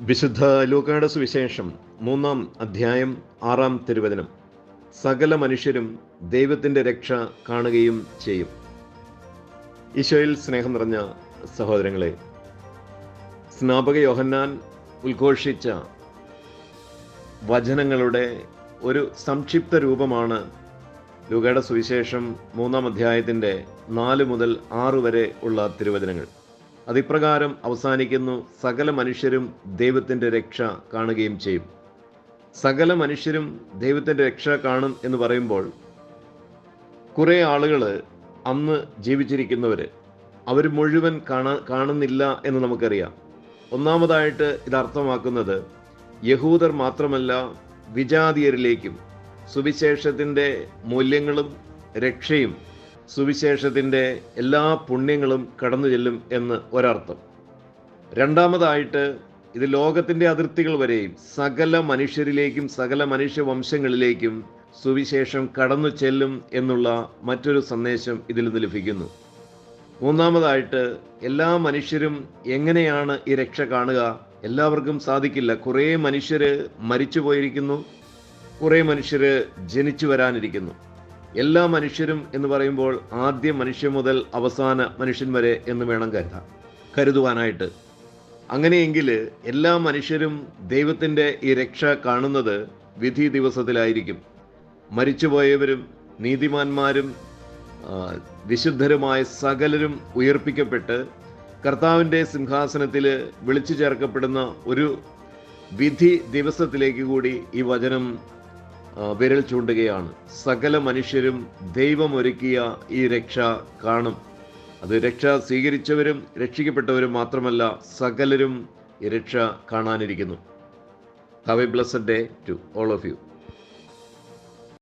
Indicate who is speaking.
Speaker 1: വിശുദ്ധ ലൂക്കായുടെ സുവിശേഷം മൂന്നാം അധ്യായം ആറാം തിരുവചനം. സകല മനുഷ്യരും ദൈവത്തിന്റെ രക്ഷ കാണുകയും ചെയ്യും. ഈശോയിൽ സ്നേഹം നിറഞ്ഞ സഹോദരങ്ങളെ സ്നാപക യോഹന്നാൻ ഉദ്ഘോഷിച്ച വചനങ്ങളുടെ ഒരു സംക്ഷിപ്ത രൂപമാണ് ലൂക്കയുടെ സുവിശേഷം മൂന്നാം അധ്യായത്തിന്റെ നാല് മുതൽ ആറ് വരെ ഉള്ള തിരുവചനങ്ങൾ. അതിപ്രകാരം അവസാനിക്കുന്നു സകല മനുഷ്യരും ദൈവത്തിന്റെ രക്ഷ കാണുകയും ചെയ്യും. സകല മനുഷ്യരും ദൈവത്തിന്റെ രക്ഷ കാണും എന്ന് പറയുമ്പോൾ കുറേ ആളുകൾ അന്ന് ജീവിച്ചിരിക്കുന്നവർ അവർ മുഴുവൻ കാണാ കാണുന്നില്ല എന്ന് നമുക്കറിയാം. ഒന്നാമതായിട്ട് ഇത് അർത്ഥമാക്കുന്നത് യഹൂദർ മാത്രമല്ല വിജാതിയരിലേക്കും സുവിശേഷത്തിന്റെ മൂല്യങ്ങളും രക്ഷയും സുവിശേഷത്തിന്റെ എല്ലാ പുണ്യങ്ങളും കടന്നു ചെല്ലും എന്ന് ഒരർത്ഥം. രണ്ടാമതായിട്ട് ഇത് ലോകത്തിന്റെ അതിർത്തികൾ വരെയും സകല മനുഷ്യരിലേക്കും സകല മനുഷ്യ വംശങ്ങളിലേക്കും സുവിശേഷം കടന്നു ചെല്ലും എന്നുള്ള മറ്റൊരു സന്ദേശം ഇതിൽ നിന്ന് ലഭിക്കുന്നു. മൂന്നാമതായിട്ട് എല്ലാ മനുഷ്യരും എങ്ങനെയാണ് ഈ രക്ഷ കാണുക? എല്ലാവർക്കും സാധിക്കില്ല. കുറേ മനുഷ്യർ മരിച്ചു പോയിരിക്കുന്നു കുറേ മനുഷ്യർ ജനിച്ചു വരാനിരിക്കുന്നു. എല്ലാ മനുഷ്യരും എന്ന് പറയുമ്പോൾ ആദ്യ മനുഷ്യൻ മുതൽ അവസാന മനുഷ്യൻ വരെ എന്ന് വേണം കരുതാൻ കരുതുവാനായിട്ട്. അങ്ങനെയെങ്കിൽ എല്ലാ മനുഷ്യരും ദൈവത്തിന്റെ ഈ രക്ഷ കാണുന്നത് വിധി ദിവസത്തിലായിരിക്കും. മരിച്ചുപോയവരും നീതിമാന്മാരും വിശുദ്ധരുമായ സകലരും ഉയർപ്പിക്കപ്പെട്ട് കർത്താവിന്റെ സിംഹാസനത്തിൽ വിളിച്ചു ചേർക്കപ്പെടുന്ന ഒരു വിധി ദിവസത്തിലേക്ക് കൂടി ഈ വചനം വിരൽ ചൂണ്ടുകയാണ്. സകല മനുഷ്യരും ദൈവം ഒരുക്കിയ ഈ രക്ഷ കാണും. അത് രക്ഷ സ്വീകരിച്ചവരും രക്ഷിക്കപ്പെട്ടവരും മാത്രമല്ല സകലരും ഈ രക്ഷ കാണാനിരിക്കുന്നു. Have a blessed day to all of you